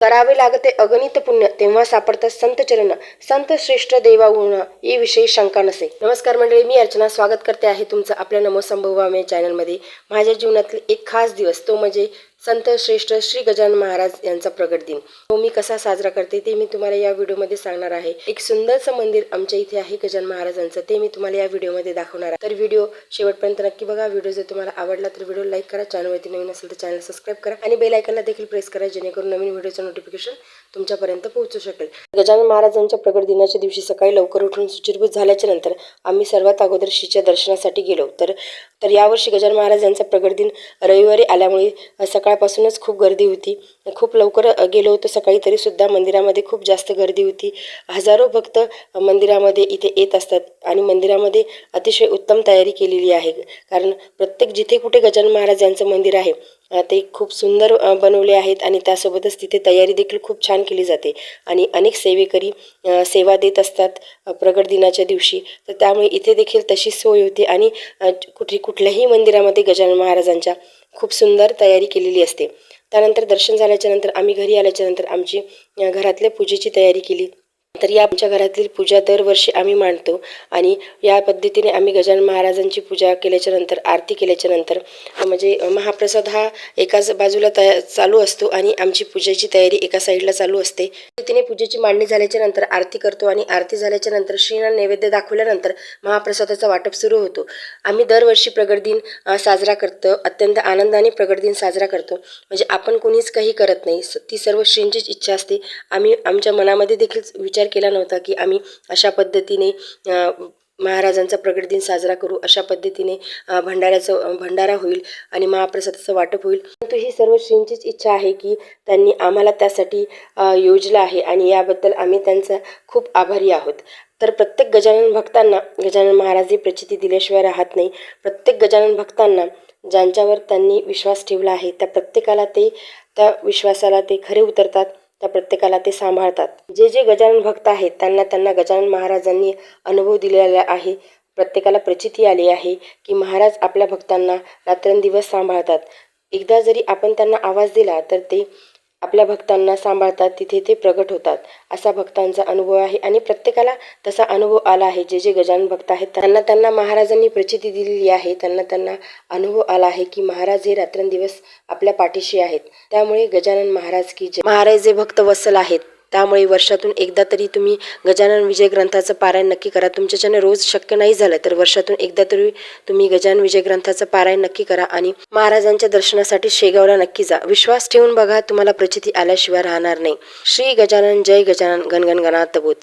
करावे लागते. अगणित पुण्य तेव्हा सापडतात संत चरण संत श्रेष्ठ देवा गुण याविषयी विषयी शंका नसे. नमस्कार मंडळी मी अर्चना स्वागत करते आहे तुमचं आपल्या नमो संभवामे चॅनलमध्ये माझ्या जीवनातील एक खास दिवस तो म्हणजे संत श्रेष्ठ श्री गजानन महाराज यांचा प्रगट दिन. तो मी कसा साजरा करते ते मी तुम्हाला या व्हिडिओमध्ये सांगणार आहे. एक सुंदरसं मंदिर आमच्या इथे आहे गजान महाराजांचं. ते मी तुम्हाला या व्हिडिओमध्ये दाखवणार आहे. तर व्हिडिओ शेवटपर्यंत नक्की बघा. व्हिडिओ जर तुम्हाला आवडला तर व्हिडिओ लाईक करा. चॅनलवरती नवीन असेल तर चॅनल सबस्क्राईब करा. आणि बेल आयकनला देखील प्रेस करा जेणेकरून नवीन व्हिडिओचं नोटिफिकेशन तुमच्यापर्यंत पोहोचू शकेल. गजानन महाराजांच्या प्रगट दिनाच्या दिवशी सकाळी लवकर उठून सुचिरभूत झाल्याच्यानंतर आम्ही सर्वात अगोदर श्रीच्या दर्शनासाठी गेलो. तर तर यावर्षी गजानन महाराज यांचा प्रगट दिन रविवारी आल्यामुळे सकाळपासूनच खूप गर्दी होती. खूप लवकर गेलो होतो सकाळी तरी सुद्धा मंदिरामध्ये खूप जास्त गर्दी होती. हजारो भक्त मंदिरामध्ये इथे येत असतात आणि मंदिरामध्ये अतिशय उत्तम तयारी केलेली आहे. कारण प्रत्येक जिथे कुठे गजानन महाराज यांचं मंदिर आहे ते खूप सुंदर बनवले आहेत आणि त्यासोबतच तिथे तयारी देखील खूप छान केली जाते. आणि अनेक सेवेकरी सेवा देत असतात प्रगट दिनाच्या दिवशी. तर त्यामुळे इथे देखील तशी सोय होती आणि कुठे कुठल्याही मंदिरामध्ये गजानन महाराजांच्या खूप सुंदर तयारी केलेली असते. त्यानंतर दर्शन झाल्याच्यानंतर आम्ही घरी आल्याच्यानंतर आमची घरातल्या पूजेची तयारी केली. तर या आमच्या घरातील पूजा दरवर्षी आम्ही मांडतो आणि या पद्धतीने आम्ही गजानन महाराजांची पूजा केल्याच्यानंतर आरती केल्याच्यानंतर म्हणजे महाप्रसाद हा एकाच बाजूला तया चालू असतो आणि आमची पूजेची तयारी एका साईडला चालू असते. तिने पूजेची मांडणी झाल्याच्यानंतर आरती करतो आणि आरती झाल्याच्यानंतर श्रीना नैवेद्य दाखवल्यानंतर महाप्रसादाचा वाटप सुरू होतो. आम्ही दरवर्षी प्रगट दिन साजरा करतो अत्यंत आनंदाने प्रगट दिन साजरा करतो. म्हणजे आपण कोणीच काही करत नाही. स- ती सर्व श्रींचीच इच्छा असते. आम्ही आमच्या मनामध्ये देखील विचार केला नव्हता की आम्ही अशा पद्धतीने महाराजांचा प्रगट दिन साजरा करू अशा पद्धतीने भंडाऱ्याचं भंडारा होईल आणि महाप्रसादाचं वाटप होईल. परंतु ही सर्व श्रींचीच इच्छा आहे की त्यांनी आम्हाला त्यासाठी योजलं आहे आणि याबद्दल आम्ही त्यांचा खूप आभारी आहोत. तर प्रत्येक गजानन भक्तांना गजानन महाराज ही प्रचिती दिल्याशिवाय राहत नाही. प्रत्येक गजानन भक्तांना ज्यांच्यावर त्यांनी विश्वास ठेवला आहे त्या प्रत्येकाला ते त्या विश्वासाला ते खरे उतरतात. त्या प्रत्येकाला ते सांभाळतात. जे जे गजानन भक्त आहेत त्यांना त्यांना गजानन महाराजांनी अनुभव दिलेला आहे. प्रत्येकाला प्रचिती आली आहे की महाराज आपल्या भक्तांना रात्रंदिवस सांभाळतात. एकदा जरी आपण त्यांना आवाज दिला तर ते आपल्या भक्तांना सांभाळतात तिथे ते प्रगट होतात. असा भक्तांचा अनुभव आहे आणि प्रत्येकाला तसा अनुभव आला आहे. जे जे गजानन भक्त आहेत त्यांना त्यांना महाराजांनी प्रचिती दिलेली आहे. त्यांना त्यांना अनुभव आला आहे की महाराज हे रात्रंदिवस आपल्या पाठीशी आहेत. त्यामुळे गजानन महाराज की जे महाराज जे भक्त वसल आहेत. त्यामुळे वर्षातून एकदा तरी तुम्ही गजानन विजय ग्रंथाचं पारायण नक्की करा. तुमच्याच्याने रोज शक्य नाही झालं तर वर्षातून एकदा तरी तुम्ही गजानन विजय ग्रंथाचं पारायण नक्की करा आणि महाराजांच्या दर्शनासाठी शेगावला नक्की जा. विश्वास ठेवून बघा तुम्हाला प्रचिती आल्याशिवाय राहणार नाही. श्री गजानन जय गजानन गणगण गणात